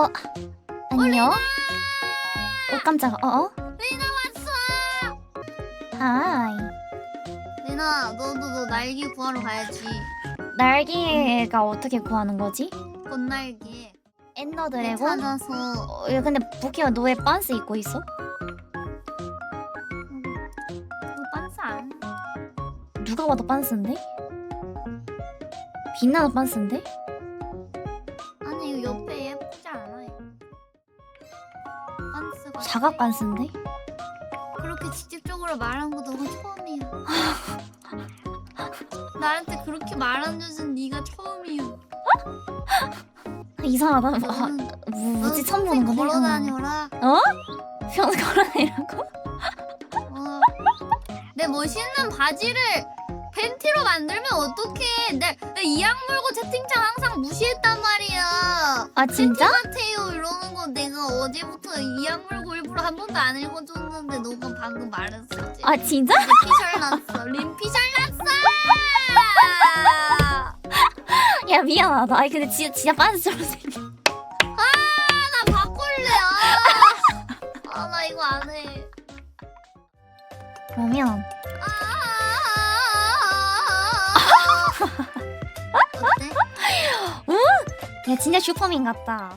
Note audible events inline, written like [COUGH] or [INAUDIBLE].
어 안녕. 어 깜짝아. 어 어. 리나 왔어. 하이. 리나 너도 너 날개 구하러 가야지. 날개가 어떻게 구하는 거지? 꽃날개. 엔더 드래곤? 찾아서 어, 야, 근데 부키가 너왜 빤스 입고 있어? 그 반스 안. 누가 봐도 빤스인데? 빛나는 빤스인데? 반스가. 자각 빤스인데? 그렇게 직접적으로 말한 거 너가 처음이야. [LAUGHS] 나한테 그렇게 말한 적은 네가 처음이야. 이상하다. 아, 너는, 뭐, 뭐지 처음 보는 평생 거네. 걸어 다녀라. 어? 평소 걸어내라고? 어. 내 멋있는 바지를 팬티로 만들면 어떡해? 내, 내 이악 물고 채팅창 항상 무시했단 말이야. 아 진짜? 같아요 내가 어제부터 이악 물고 일부러 한 번도 안 읽어줬는데 너가 방금 말했었지. 아 진짜? 이제 피셜 났어. 린 피셜 났어. 야 미안하다. 아니 근데 진짜 진짜 빤스처럼 생겼. 나 바꿀래. 아, 아, 나 이거 안 해. 그러면 [LAUGHS] 어때? 야 진짜 슈퍼맨 같다.